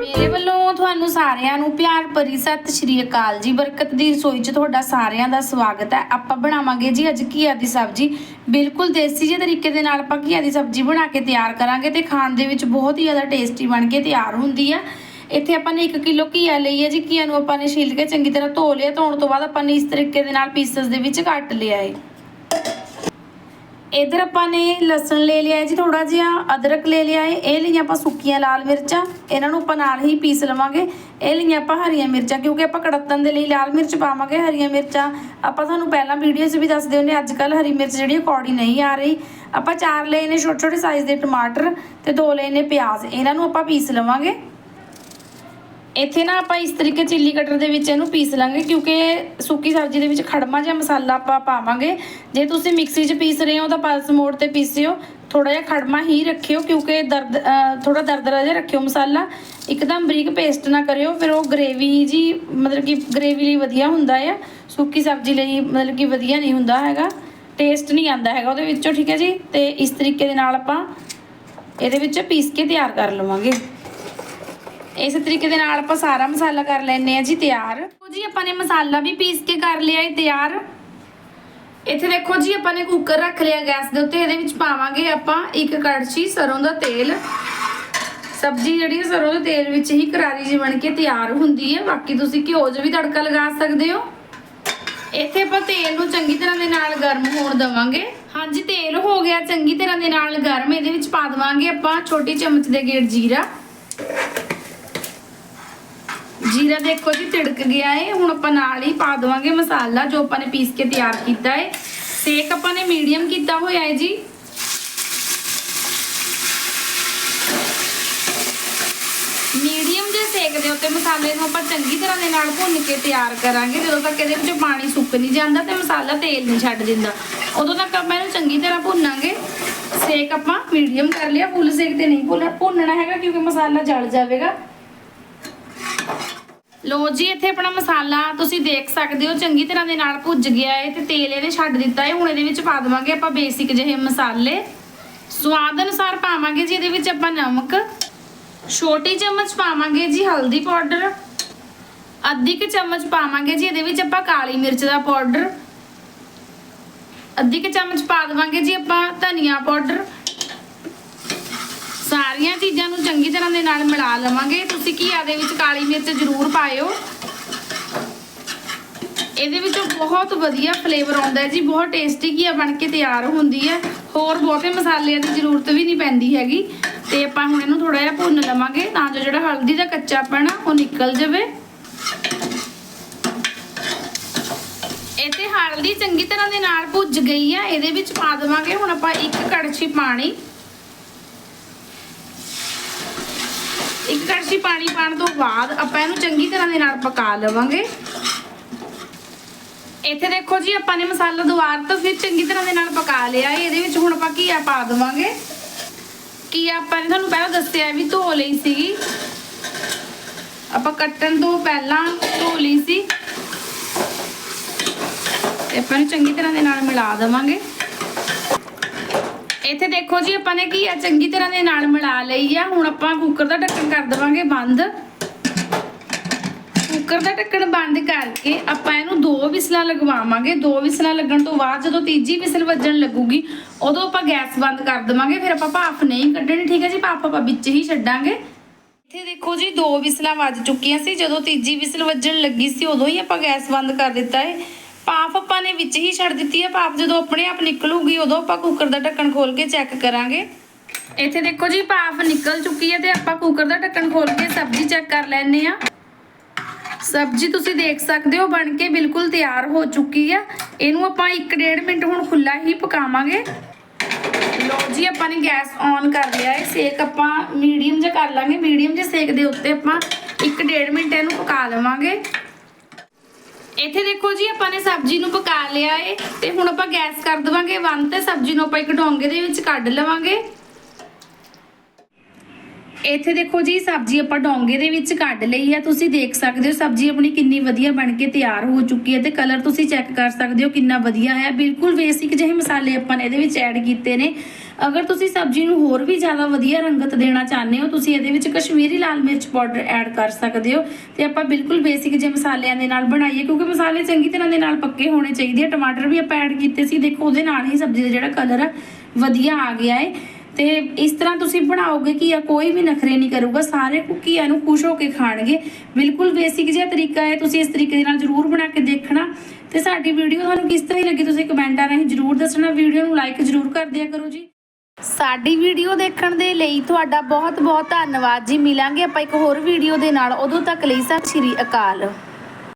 ਮੇਰੇ ਵੱਲੋਂ ਤੁਹਾਨੂੰ ਸਾਰਿਆਂ ਨੂੰ ਪਿਆਰ ਭਰੀ ਸਤਿ ਸ਼੍ਰੀ ਅਕਾਲ ਜੀ। ਬਰਕਤ ਦੀ ਰਸੋਈ 'ਚ ਤੁਹਾਡਾ ਸਾਰਿਆਂ ਦਾ ਸਵਾਗਤ ਹੈ। ਆਪਾਂ ਬਣਾਵਾਂਗੇ ਜੀ ਅੱਜ ਘੀਆ ਦੀ ਸਬਜ਼ੀ। ਬਿਲਕੁਲ ਦੇਸੀ ਜਿਹੇ ਤਰੀਕੇ ਦੇ ਨਾਲ ਆਪਾਂ ਘੀਆ ਦੀ ਸਬਜ਼ੀ ਬਣਾ ਕੇ ਤਿਆਰ ਕਰਾਂਗੇ ਤੇ ਖਾਣ ਦੇ ਵਿੱਚ ਬਹੁਤ ਹੀ ਜ਼ਿਆਦਾ ਟੇਸਟੀ ਬਣ ਕੇ ਤਿਆਰ ਹੁੰਦੀ ਆ। ਇੱਥੇ ਆਪਾਂ ਨੇ 1 ਕਿਲੋ ਘੀਆ ਲਈ ਹੈ ਜੀ। ਘੀਆ ਨੂੰ ਆਪਾਂ ਨੇ ਛਿੱਲ ਕੇ ਚੰਗੀ ਤਰ੍ਹਾਂ ਧੋ ਲਿਆ। ਧੋਣ ਤੋਂ ਬਾਅਦ ਆਪਾਂ ਨੇ ਇਸ ਤਰੀਕੇ ਦੇ ਨਾਲ ਪੀਸਸ ਦੇ ਵਿੱਚ ਕੱਟ ਲਿਆ ਹੈ। ਇਧਰ ਆਪਾਂ ਨੇ ਲਸਣ ਲੈ ਲਿਆ ਜੀ ਥੋੜਾ ਜਿਹਾ ਅਦਰਕ ਲੈ ਲਿਆ ਹੈ। ਇਹ ਲਈਆਂ ਆਪਾਂ ਸੁੱਕੀਆਂ ਲਾਲ ਮਿਰਚਾਂ। ਇਹਨਾਂ ਨੂੰ ਆਪਾਂ ਨਾਲ ਹੀ ਪੀਸ ਲਵਾਂਗੇ। ਇਹ ਲਈਆਂ ਆਪਾਂ ਹਰੀਆਂ ਮਿਰਚਾਂ, ਕਿਉਂਕਿ ਆਪਾਂ ਕੜਤਨ ਦੇ ਲਈ ਲਾਲ ਮਿਰਚ ਪਾਵਾਂਗੇ, ਹਰੀਆਂ ਮਿਰਚਾਂ। ਆਪਾਂ ਤੁਹਾਨੂੰ ਪਹਿਲਾਂ ਵੀਡੀਓ 'ਚ ਵੀ ਦੱਸਦੇ ਹੁੰਦੇ ਅੱਜ ਕੱਲ ਹਰੀ ਮਿਰਚ ਜਿਹੜੀ ਕੌੜੀ ਨਹੀਂ ਆ ਰਹੀ। ਆਪਾਂ ਚਾਰ ਲਏ ਨੇ ਛੋਟੇ ਛੋਟੇ ਸਾਈਜ਼ ਦੇ ਟਮਾਟਰ ਤੇ ਦੋ ਲਏ ਨੇ ਪਿਆਜ਼। ਇਹਨਾਂ ਨੂੰ ਆਪਾਂ ਪੀਸ ਲਵਾਂਗੇ। ਇੱਥੇ ਨਾ ਆਪਾਂ ਇਸ ਤਰੀਕੇ ਚਿੱਲੀ ਕਟਰ ਦੇ ਵਿੱਚ ਇਹਨੂੰ ਪੀਸ ਲਾਂਗੇ, ਕਿਉਂਕਿ ਸੁੱਕੀ ਸਬਜ਼ੀ ਦੇ ਵਿੱਚ ਖੜਮਾ ਜਿਹਾ ਮਸਾਲਾ ਆਪਾਂ ਪਾਵਾਂਗੇ। ਜੇ ਤੁਸੀਂ ਮਿਕਸੀ 'ਚ ਪੀਸ ਰਹੇ ਹੋ ਤਾਂ ਪਲਸ ਮੋੜ ਤੇ ਪੀਸਿਓ। ਥੋੜਾ ਜਿਹਾ ਖੜਮਾ ਹੀ ਰੱਖਿਓ, ਕਿਉਂਕਿ ਦਰਦ, ਅਹ ਥੋੜਾ ਦਰਦਰਾ ਜਿਹਾ ਰੱਖਿਓ ਮਸਾਲਾ। ਇੱਕਦਮ ਬਰੀਕ ਪੇਸਟ ਨਾ ਕਰਿਓ, ਫਿਰ ਉਹ ਗ੍ਰੇਵੀ ਜੀ, ਮਤਲਬ ਕਿ ਗ੍ਰੇਵੀ ਲਈ ਵਧੀਆ ਹੁੰਦਾ ਆ। ਸੁੱਕੀ ਸਬਜ਼ੀ ਲਈ ਮਤਲਬ ਕਿ ਵਧੀਆ ਨਹੀਂ ਹੁੰਦਾ ਹੈਗਾ। ਟੇਸਟ ਨਹੀਂ ਆਉਂਦਾ ਹੈਗਾ ਉਹਦੇ ਵਿੱਚੋਂ, ਠੀਕ ਹੈ ਜੀ? ਤੇ ਇਸ ਤਰੀਕੇ ਦੇ ਨਾਲ ਆਪਾਂ ਇਹਦੇ ਵਿੱਚ ਪੀਸ ਕੇ ਤਿਆਰ ਕਰ ਲਵਾਂਗੇ। ਇਸ ਤਰੀਕੇ ਦੇ ਨਾਲ ਆਪਾਂ ਸਾਰਾ ਮਸਾਲਾ ਕਰ ਲੈਣੇ ਆ ਜੀ ਤਿਆਰ। ਦੇਖੋ ਜੀ, ਆਪਾਂ ਨੇ ਮਸਾਲਾ ਵੀ ਪੀਸ ਕੇ ਕਰ ਲਿਆ ਹੈ ਤਿਆਰ। ਇੱਥੇ ਦੇਖੋ ਜੀ, ਆਪਾਂ ਨੇ ਕੁੱਕਰ ਰੱਖ ਲਿਆ ਗੈਸ ਦੇ ਉੱਤੇ, ਇਹਦੇ ਵਿੱਚ ਪਾਵਾਂਗੇ ਆਪਾਂ ਇੱਕ ਕੜਛੀ, ਸਰੋਂ ਦਾ ਤੇਲ। ਸਬਜ਼ੀ ਜਿਹੜੀ ਸਰੋਂ ਦੇ ਤੇਲ ਵਿੱਚ ਹੀ ਕਰਾਰੀ ਜਿਹੀ ਬਣ ਕੇ ਤਿਆਰ ਹੁੰਦੀ ਹੈ ਬਾਕੀ ਤੁਸੀਂ ਘਿਓ 'ਚ ਵੀ ਤੜਕਾ ਲਗਾ ਸਕਦੇ ਹੋ। ਇੱਥੇ ਆਪਾਂ ਤੇਲ ਨੂੰ ਚੰਗੀ ਤਰ੍ਹਾਂ ਦੇ ਨਾਲ ਗਰਮ ਹੋਣ ਦਵਾਂਗੇ। ਹਾਂਜੀ, ਤੇਲ ਹੋ ਗਿਆ ਚੰਗੀ ਤਰ੍ਹਾਂ ਦੇ ਨਾਲ ਗਰਮ। ਇਹਦੇ ਵਿੱਚ ਪਾ ਦਵਾਂਗੇ ਆਪਾਂ ਛੋਟੀ ਚਮਚ ਦੇ ਗੇੜ ਜੀਰਾ। ਜੀਰਾ ਦੇਖੋ ਜੀ ਤਿੜਕ ਗਿਆ ਏ। ਹੁਣ ਆਪਾਂ ਨਾਲ ਹੀ ਪਾ ਦਵਾਂਗੇ ਮਸਾਲਾ ਜੋ ਆਪਾਂ ਨੇ ਪੀਸ ਕੇ ਤਿਆਰ ਕੀਤਾ ਏ। ਸੇਕ ਆਪਾਂ ਨੇ ਮੀਡੀਅਮ ਕੀਤਾ ਹੋਇਆ ਏ ਜੀ। ਮੀਡੀਅਮ ਦੇ ਸੇਕ ਦੇ ਉੱਤੇ ਮਸਾਲੇ ਨੂੰ ਆਪਾਂ ਚੰਗੀ ਤਰ੍ਹਾਂ ਦੇ ਨਾਲ ਭੁੰਨ ਕੇ ਤਿਆਰ ਕਰਾਂਗੇ। ਜਦੋਂ ਤੱਕ ਇਹਦੇ ਵਿੱਚੋਂ ਪਾਣੀ ਸੁੱਕ ਨਹੀਂ ਜਾਂਦਾ ਤੇ ਮਸਾਲਾ ਤੇਲ ਨਹੀਂ ਛੱਡ ਦਿੰਦਾ। ਉਦੋਂ ਤੱਕ ਆਪਾਂ ਇਹਨੂੰ ਚੰਗੀ ਤਰ੍ਹਾਂ ਭੁੰਨਾਂਗੇ। ਸੇਕ ਆਪਾਂ ਮੀਡੀਅਮ ਕਰ ਲਿਆ। ਫੁੱਲ ਸੇਕ ਤੇ ਨਹੀਂ ਭੁੰਨਣਾ ਭੁੰਨਣਾ ਹੈਗਾ ਕਿਉਂਕਿ ਮਸਾਲਾ ਜਲ ਜਾਵੇਗਾ। ਲੋ ਜੀ, ਇੱਥੇ ਆਪਣਾ ਮਸਾਲਾ ਤੁਸੀਂ ਦੇਖ ਸਕਦੇ ਹੋ, ਚੰਗੀ ਤਰ੍ਹਾਂ ਦੇ ਨਾਲ ਭੁੱਜ ਗਿਆ ਹੈ ਤੇ ਤੇਲ ਇਹਨੇ ਛੱਡ ਦਿੱਤਾ ਹੈ ਹੁਣ ਇਹਦੇ ਵਿੱਚ ਪਾ ਦੇਵਾਂਗੇ ਆਪਾਂ ਬੇਸਿਕ ਜਿਹੇ ਮਸਾਲੇ। ਸਵਾਦ ਅਨੁਸਾਰ ਪਾਵਾਂਗੇ ਜੀ, ਇਹਦੇ ਵਿੱਚ ਆਪਾਂ ਨਮਕ, ਛੋਟੀ ਚਮਚ ਪਾਵਾਂਗੇ ਜੀ, ਹਲਦੀ ਪਾਊਡਰ, ਅੱਧੀ ਕੁ ਚਮਚ ਪਾਵਾਂਗੇ ਜੀ, ਇਹਦੇ ਵਿੱਚ ਆਪਾਂ ਕਾਲੀ ਮਿਰਚ ਦਾ ਪਾਊਡਰ, ਅੱਧੀ ਕੁ ਚਮਚ ਪਾ ਦੇਵਾਂਗੇ ਜੀ ਆਪਾਂ ਧਨੀਆ ਪਾਊਡਰ ਸਾਰੀਆਂ ਚੀਜ਼ਾਂ ਨੂੰ ਚੰਗੀ ਤਰ੍ਹਾਂ ਦੇ ਨਾਲ ਮਿਲਾ ਲਵਾਂਗੇ। ਤੁਸੀਂ ਘੀਆ ਦੇ ਵਿੱਚ ਕਾਲੀ ਮਿਰਚ ਜ਼ਰੂਰ ਪਾਇਓ। ਇਹਦੇ ਵਿੱਚੋਂ ਬਹੁਤ ਵਧੀਆ ਫਲੇਵਰ ਆਉਂਦਾ ਹੈ ਜੀ, ਬਹੁਤ ਟੇਸਟੀ ਘੀਆ ਬਣ ਕੇ ਤਿਆਰ ਹੁੰਦੀ ਹੈ। ਹੋਰ ਬਹੁਤੇ ਮਸਾਲਿਆਂ ਦੀ ਜ਼ਰੂਰਤ ਵੀ ਨਹੀਂ ਪੈਂਦੀ ਹੈਗੀ। ਤੇ ਆਪਾਂ ਹੁਣ ਇਹਨੂੰ ਥੋੜਾ ਜਿਹਾ ਭੁੰਨ ਲਵਾਂਗੇ, ਤਾਂ ਜੋ ਜਿਹੜਾ ਹਲਦੀ ਦਾ ਕੱਚਾਪਣ ਆ, ਉਹ ਨਿਕਲ ਜਾਵੇ। ਇੱਥੇ ਹਲਦੀ ਚੰਗੀ ਤਰ੍ਹਾਂ ਦੇ ਨਾਲ ਭੁੱਜ ਗਈ ਆ, ਇਹਦੇ ਵਿੱਚ ਪਾ ਦੇਵਾਂਗੇ। ਹੁਣ ਆਪਾਂ ਇੱਕ ਕੜਛੀ ਪਾਣੀ। ਇੱਕ ਕੜਛੀ ਪਾਣੀ ਪਾਣ ਤੋਂ ਬਾਅਦ ਆਪਾਂ ਇਹਨੂੰ ਚੰਗੀ ਤਰ੍ਹਾਂ ਦੇ ਨਾਲ ਪਕਾ ਲਵਾਂਗੇ। ਇੱਥੇ ਦੇਖੋ ਜੀ, ਆਪਾਂ ਨੇ ਮਸਾਲਾ ਦੁਬਾਰ ਤੋਂ ਫਿਰ ਚੰਗੀ ਤਰ੍ਹਾਂ ਦੇ ਨਾਲ ਪਕਾ ਲਿਆ। ਇਹਦੇ ਵਿੱਚ ਹੁਣ ਆਪਾਂ ਘੀਆ ਪਾ ਦੇਵਾਂਗੇ। ਘੀਆ ਆਪਾਂ ਨੇ ਤੁਹਾਨੂੰ ਪਹਿਲਾਂ ਦੱਸਿਆ ਵੀ ਧੋ ਲਈ ਸੀਗੀ। ਆਪਾਂ ਕੱਟਣ ਤੋਂ ਪਹਿਲਾਂ ਧੋ ਲਈ ਸੀ। ਤੇ ਆਪਾਂ ਨੂੰ ਚੰਗੀ ਤਰ੍ਹਾਂ ਦੇ ਨਾਲ ਮਿਲਾ ਦੇਵਾਂਗੇ। ਇੱਥੇ ਦੇਖੋ ਜੀ, ਆਪਾਂ ਨੇ ਕੀ ਆ, ਚੰਗੀ ਤਰ੍ਹਾਂ ਦੇ ਨਾਲ ਮਿਲਾ ਲਈ ਆ। ਹੁਣ ਆਪਾਂ ਕੁੱਕਰ ਦਾ ਢੱਕਣ ਕਰ ਦੇਵਾਂਗੇ ਬੰਦ। ਕੁੱਕਰ ਦਾ ਢੱਕਣ ਬੰਦ ਕਰਕੇ ਆਪਾਂ ਇਹਨੂੰ ਦੋ ਵਿਸਲਾਂ ਲਗਵਾਵਾਂਗੇ। ਦੋ ਵਿਸਲਾਂ ਲੱਗਣ ਤੋਂ ਬਾਅਦ ਜਦੋਂ ਤੀਜੀ ਵਿਸਲ ਵੱਜਣ ਲੱਗੂਗੀ, ਉਦੋਂ ਆਪਾਂ ਗੈਸ ਬੰਦ ਕਰ ਦੇਵਾਂਗੇ। ਫਿਰ ਆਪਾਂ ਭਾਫ ਨਹੀਂ ਕੱਢਣੀ, ਠੀਕ ਹੈ ਜੀ? ਭਾਫ ਆਪਾਂ ਵਿੱਚ ਹੀ ਛੱਡਾਂਗੇ। ਇੱਥੇ ਦੇਖੋ ਜੀ, ਦੋ ਵਿਸਲਾਂ ਵੱਜ ਚੁੱਕੀਆਂ ਸੀ। ਜਦੋਂ ਤੀਜੀ ਵਿਸਲ ਵੱਜਣ ਲੱਗੀ ਸੀ, ਉਦੋਂ ਹੀ ਆਪਾਂ ਗੈਸ ਬੰਦ ਕਰ ਦਿੱਤਾ ਹੈ ਪਾਪ ਆਪਾਂ ਨੇ ਵਿੱਚ ਹੀ ਛੱਡ ਦਿੱਤੀ ਹੈ ਪਾਪ ਜਦੋਂ ਆਪਣੇ ਆਪ ਨਿਕਲੂਗੀ, ਉਦੋਂ ਆਪਾਂ ਕੁੱਕਰ ਦਾ ਢੱਕਣ ਖੋਲ ਕੇ ਚੈੱਕ ਕਰਾਂਗੇ। ਇੱਥੇ ਦੇਖੋ ਜੀ, ਪਾਪ ਨਿਕਲ ਚੁੱਕੀ ਹੈ ਤੇ ਆਪਾਂ ਕੁੱਕਰ ਦਾ ਢੱਕਣ ਖੋਲ ਕੇ ਸਬਜ਼ੀ ਚੈੱਕ ਕਰ ਲੈਣੇ ਆ। ਸਬਜ਼ੀ ਤੁਸੀਂ ਦੇਖ ਸਕਦੇ ਹੋ, ਬਣ ਕੇ ਬਿਲਕੁਲ ਤਿਆਰ ਹੋ ਚੁੱਕੀ ਆ। ਇਹਨੂੰ ਆਪਾਂ 1.5 ਮਿੰਟ ਹੁਣ ਖੁੱਲਾ ਹੀ ਪਕਾਵਾਂਗੇ। ਲੋ ਜੀ, ਆਪਾਂ ਨੇ ਗੈਸ ਔਨ ਕਰ ਲਿਆ ਹੈ ਸੇਕ ਆਪਾਂ ਮੀਡੀਅਮ ਜਿਹਾ ਕਰ ਲਾਂਗੇ। ਮੀਡੀਅਮ ਜਿਹੇ ਸੇਕ ਦੇ ਉੱਤੇ ਆਪਾਂ 1.5 ਮਿੰਟ ਇਹਨੂੰ ਪਕਾ ਲਵਾਂਗੇ। ਇੱਥੇ ਦੇਖੋ ਜੀ, ਆਪਾਂ ਨੇ ਸਬਜ਼ੀ ਨੂੰ ਪਕਾ ਲਿਆ ਏ, ਤੇ ਹੁਣ ਆਪਾਂ ਗੈਸ ਕਰ ਦੇਵਾਂਗੇ ਬੰਦ ਤੇ ਸਬਜ਼ੀ ਨੂੰ ਆਪਾਂ ਇੱਕ ਡੋਂਗੇ ਦੇ ਵਿੱਚ ਕੱਢ ਲਵਾਂਗੇ। ਇੱਥੇ ਦੇਖੋ ਜੀ, ਸਬਜ਼ੀ ਆਪਾਂ ਡੋਂਗੇ ਦੇ ਵਿੱਚ ਕੱਢ ਲਈ ਆ। ਤੁਸੀਂ ਦੇਖ ਸਕਦੇ ਹੋ, ਸਬਜ਼ੀ ਆਪਣੀ ਕਿੰਨੀ ਵਧੀਆ ਬਣ ਕੇ ਤਿਆਰ ਹੋ ਚੁੱਕੀ ਹੈ ਤੇ ਕਲਰ ਤੁਸੀਂ ਚੈੱਕ ਕਰ ਸਕਦੇ ਹੋ ਕਿੰਨਾ ਵਧੀਆ ਹੈ। ਬਿਲਕੁਲ ਬੇਸਿਕ ਜਿਹੇ ਮਸਾਲੇ ਆਪਾਂ ਨੇ ਇਹਦੇ ਵਿੱਚ ਐਡ ਕੀਤੇ ਨੇ। ਅਗਰ ਤੁਸੀਂ ਸਬਜ਼ੀ ਨੂੰ ਹੋਰ ਵੀ ਜ਼ਿਆਦਾ ਵਧੀਆ ਰੰਗਤ ਦੇਣਾ ਚਾਹੁੰਦੇ ਹੋ, ਤੁਸੀਂ ਇਹਦੇ ਵਿੱਚ ਕਸ਼ਮੀਰੀ ਲਾਲ ਮਿਰਚ ਪਾਊਡਰ ਐਡ ਕਰ ਸਕਦੇ ਹੋ। ਤੇ ਆਪਾਂ ਬਿਲਕੁਲ ਬੇਸਿਕ ਜਿਹੇ ਮਸਾਲਿਆਂ ਦੇ ਨਾਲ ਬਣਾਈਏ, ਕਿਉਂਕਿ ਮਸਾਲੇ ਚੰਗੀ ਤਰ੍ਹਾਂ ਦੇ ਨਾਲ ਪੱਕੇ ਹੋਣੇ ਚਾਹੀਦੇ ਆ। ਟਮਾਟਰ ਵੀ ਆਪਾਂ ਐਡ ਕੀਤੇ ਸੀ। ਦੇਖੋ, ਉਹਦੇ ਨਾਲ ਹੀ ਸਬਜ਼ੀ ਦਾ ਜਿਹੜਾ ਕਲਰ ਆ, ਵਧੀਆ ਆ ਗਿਆ ਹੈ। ਤੇ ਇਸ ਤਰ੍ਹਾਂ ਤੁਸੀਂ ਬਣਾਓਗੇ ਕਿ ਆ ਕੋਈ ਵੀ ਨਖਰੇ ਨਹੀਂ ਕਰੂਗਾ, ਸਾਰੇ ਕੁਕੀਆਂ ਨੂੰ ਖੁਸ਼ ਹੋ ਕੇ ਖਾਣਗੇ। ਬਿਲਕੁਲ ਬੇਸਿਕ ਜਿਹਾ ਤਰੀਕਾ ਹੈ, ਤੁਸੀਂ ਇਸ ਤਰੀਕੇ ਦੇ ਨਾਲ ਜ਼ਰੂਰ ਬਣਾ ਕੇ ਦੇਖਣਾ। ਤੇ ਸਾਡੀ ਵੀਡੀਓ ਤੁਹਾਨੂੰ ਕਿਸ ਤਰ੍ਹਾਂ ਦੀ ਲੱਗੀ ਤੁਸੀਂ ਕਮੈਂਟਾਂ ਰਾਹੀਂ ਜ਼ਰੂਰ ਦੱਸਣਾ, ਵੀਡੀਓ ਨੂੰ ਲਾਈਕ ਜ਼ਰੂਰ ਕਰ ਦਿਆ ਕਰੋ ਜੀ। ਸਾਡੀ ਵੀਡੀਓ ਦੇਖਣ ਦੇ ਲਈ ਤੁਹਾਡਾ ਬਹੁਤ ਬਹੁਤ ਧੰਨਵਾਦ ਜੀ। ਮਿਲਾਂਗੇ ਆਪਾਂ ਇੱਕ ਹੋਰ ਵੀਡੀਓ ਦੇ ਨਾਲ। ਉਦੋਂ ਤੱਕ ਲਈ ਸਤਿ ਸ਼੍ਰੀ ਅਕਾਲ।